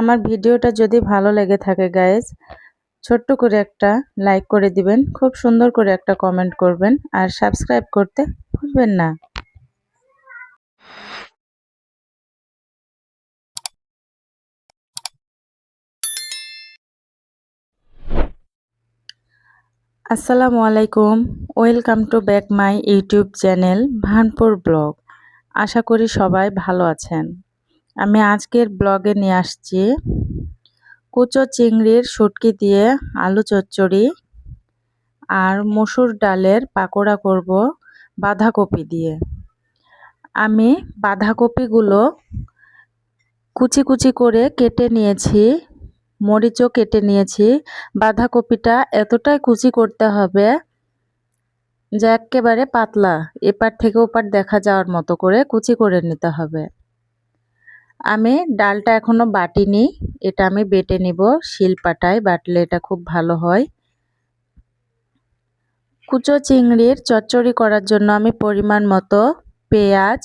আমার ভিডিওটা যদি ভালো লেগে থাকে গাইজ ছোট্ট করে একটা লাইক করে দিবেন, খুব সুন্দর করে একটা কমেন্ট করবেন, আর সাবস্ক্রাইব করতে ভুলবেন না। আসসালামু আলাইকুম welcome to back my YouTube channel Bhanpur vlog আশা করি সবাই ভালো আছেন। আমি আজকের ব্লগে নিয়ে আসছি কুচো চিংড়ির শুটকি দিয়ে আলু চচ্চড়ি আর মসুর ডালের পাকোড়া করব বাঁধাকপি দিয়ে। আমি বাঁধাকপিগুলো কুচি কুচি করে কেটে নিয়েছি, মরিচও কেটে নিয়েছি। বাঁধাকপিটা এতটাই কুচি করতে হবে যে একেবারে পাতলা, এপার থেকে ওপার দেখা যাওয়ার মতো করে কুচি করে নিতে হবে। আমি ডালটা এখনও বাটিনি, এটা আমি বেটে নিব শিলপাটায়, বাটলে এটা খুব ভালো হয়। কুচো চিংড়ির চচ্চড়ি করার জন্য আমি পরিমাণ মতো পেঁয়াজ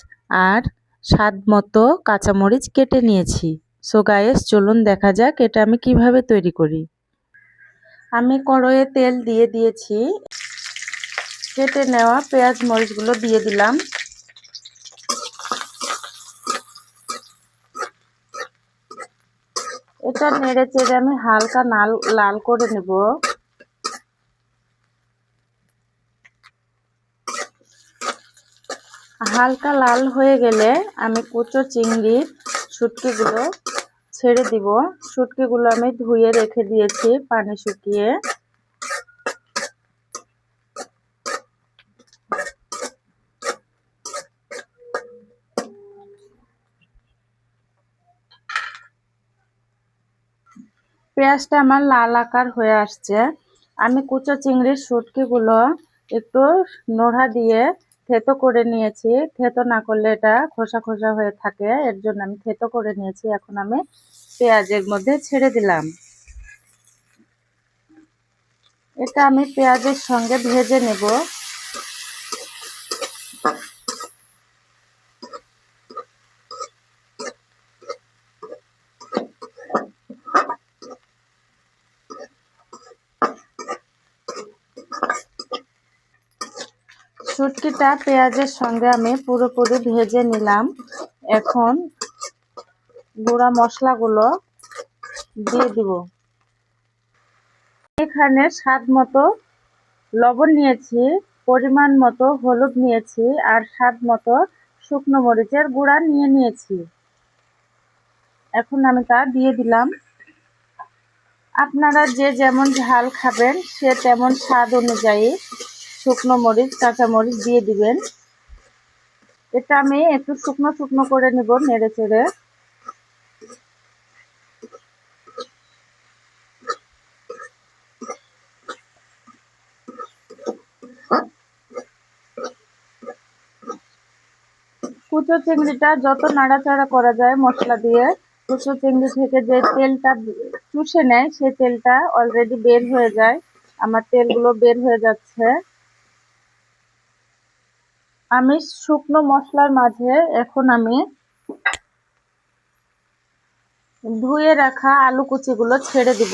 আর স্বাদ মতো কাঁচামরিচ কেটে নিয়েছি। সো গায়েস চলুন দেখা যাক এটা আমি কীভাবে তৈরি করি। আমি কড়াইয়ে তেল দিয়ে দিয়েছি। কেটে নেওয়া পেঁয়াজ মরিচগুলো দিয়ে দিলাম। এটা নেড়ে চেড়ে আমি হালকা নাল, লাল করে নেব। হালকা লাল হয়ে গেলে আমি কুচো চিংড়ির শুটকিগুলো ছেড়ে দিব। শুটকিগুলো আমি ধুয়ে রেখে দিয়েছি পানি শুকিয়ে। পেঁয়াজটা আমার লাল আকার হয়ে আসছে। আমি কুচো চিংড়ির শুটকিগুলো একটু নোড়া দিয়ে থেতো করে নিয়েছি। থেতো না করলে এটা খোসা খোসা হয়ে থাকে। এর জন্য আমি থেতো করে নিয়েছি। এখন আমি পেঁয়াজের মধ্যে ছেড়ে দিলাম। এটা আমি পেঁয়াজের সঙ্গে ভেজে নেব। শুটকিটা পেঁয়াজের সঙ্গে আমি পুরোপুরি ভেজে নিলাম। এখন গুঁড়া মশলাগুলো দিয়ে দিব। এখানে স্বাদ মতো লবণ নিয়েছি, পরিমাণ মতো হলুদ নিয়েছি আর স্বাদ মতো শুকনো মরিচের গুঁড়া নিয়ে নিয়েছি। এখন আমি তা দিয়ে দিলাম। আপনারা যে যেমন ঝাল খাবেন সে তেমন স্বাদ অনুযায়ী শুকনো মরিচ, কাঁচা মরিচ দিয়ে দিবেন। এটা আমি একটু শুকনো শুকনো করে নেব, নেড়ে চেড়ে। কুচো চিংড়িটা যত নাড়াচাড়া করা যায় মশলা দিয়ে, কুচো চিংড়ি থেকে যে তেলটা চুষে নেয় সে তেলটা অলরেডি বের হয়ে যায়। আমার তেলগুলো বের হয়ে যাচ্ছে। আমি শুকনো মশলার মাঝে এখন আমি ধুয়ে রাখা আলু কুচিগুলো ছেড়ে দিব।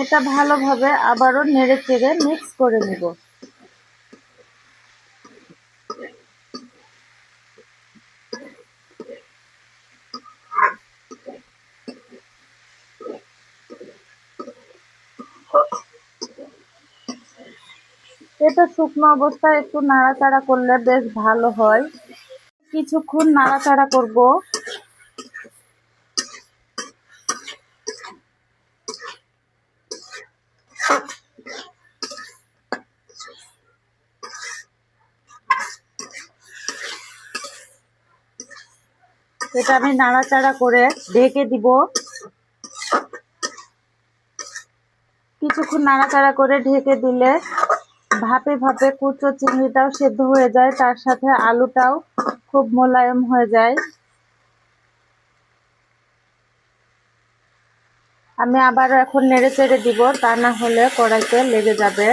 এটা ভালোভাবে আবারও নেড়ে চেড়ে মিক্স করে নিব। এটা শুকনো অবস্থায় একটু নাড়াচাড়া করলে বেশ ভালো হয়। কিছুক্ষণ নাড়াচাড়া করব। এটা আমি নাড়াচাড়া করে ঢেকে দিব। কিছুক্ষণ নাড়াচাড়া করে ঢেকে দিলে ভাপে ভাপে কুচো চিংড়িটাও সেদ্ধ হয়ে যায়, তার সাথে আলুটাও খুব মোলায়েম হয়ে যায়। আমি আবার এখন নেড়ে চেড়ে দিব, তা না হলে কড়াইতে লেগে যাবে।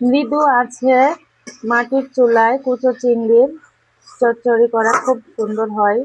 মৃদু আছে মাটির চুলায় কুচো চিংড়ির চচ্চড়ি করা খুব সুন্দর হয়।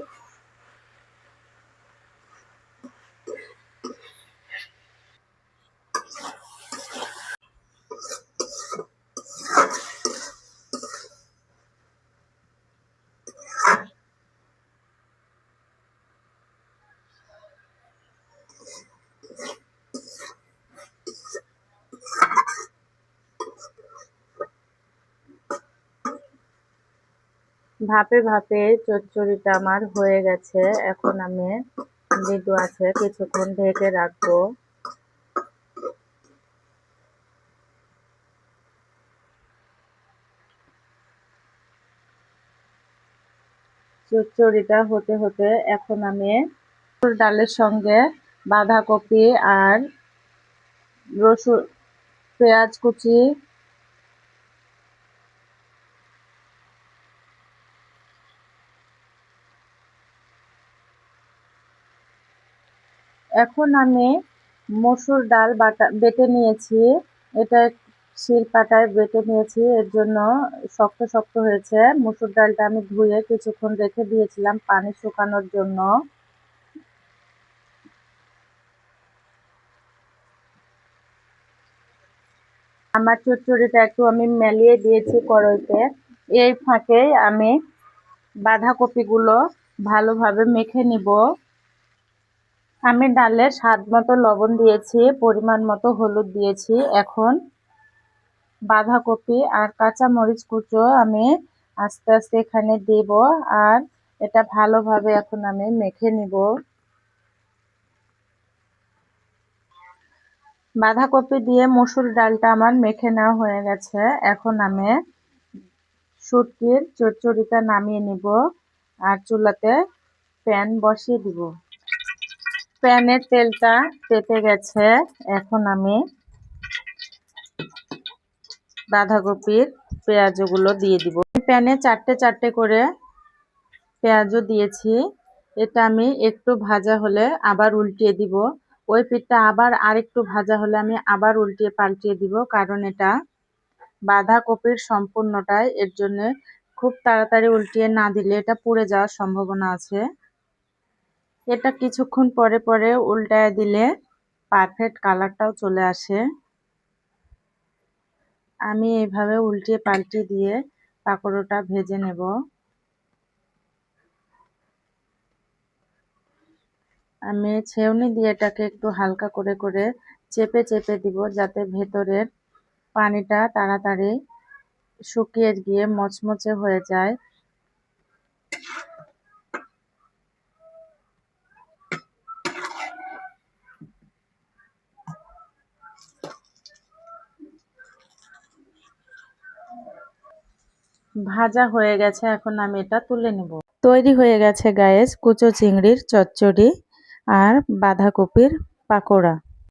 ভাপে ভাপে চচ্চড়িটা আমার হয়ে গেছে। এখন আমি মৃদু আছে, কিছুক্ষণ ঢেকে রাখব। চচ্চড়িটা হতে হতে এখন আমি ডালের সঙ্গে বাঁধাকপি আর রসুন, পেঁয়াজ কুচি এখন আমি মসুর ডাল বাটা, বেটে নিয়েছি। এটা শিল পাটায় বেটে নিয়েছি। এর জন্য শক্ত শক্ত হয়েছে। মসুর ডালটা আমি ধুয়ে কিছুক্ষণ রেখে দিয়েছিলাম পানি শুকানোর জন্য। আমার চচ্চড়িটা একটু আমি মেলিয়ে দিয়েছি কড়াইতে। এই ফাঁকে আমি বাঁধাকপিগুলো ভালোভাবে মেখে নিব। আমি ডালে স্বাদ মতো লবণ দিয়েছি, পরিমাণ মতো হলুদ দিয়েছি। এখন বাঁধাকপি আর কাঁচা মরিচ কুচো আমি আস্তে আস্তে এখানে দেব আর এটা ভালোভাবে এখন আমি মেখে নিব। বাঁধাকপি দিয়ে মসুর ডালটা আমার মেখে নেওয়া হয়ে গেছে। এখন আমি শুটকির চচ্চড়িটা নামিয়ে নিব আর চুলাতে প্যান বসিয়ে দিব। প্যানের তেলটা পেতে গেছে। এখন আমি বাঁধাকপির পেঁয়াজগুলো দিয়ে দিব। প্যানে চারটে চারটে করে পেঁয়াজও দিয়েছি। এটা আমি একটু ভাজা হলে আবার উল্টিয়ে দিব। ওই পিঠটা আবার আরেকটু ভাজা হলে আমি আবার উল্টিয়ে পাল্টিয়ে দিব, কারণ এটা বাঁধাকপির সম্পূর্ণটাই এর জন্য খুব তাড়াতাড়ি উল্টিয়ে না দিলে এটা পুড়ে যাওয়ার সম্ভাবনা আছে। এটা কিছুক্ষণ পরে পরে উল্টায় দিলে পারফেক্ট কালারটাও চলে আসে। আমি এইভাবে উল্টিয়ে পাল্টিয়ে দিয়ে পাকোড়াটা ভেজে নেব। আমি ছেউনি দিয়ে এটাকে একটু হালকা করে করে চেপে চেপে দিব যাতে ভেতরের পানিটা তাড়াতাড়ি শুকিয়ে গিয়ে মচমচে হয়ে যায়। ভাজা হয়ে গেছে, এখন আমি এটা তুলে নেব। তৈরি হয়ে গেছে গায়েস কুচো চিংড়ির চচ্চড়ি আর বাঁধাকপির পাকোড়া।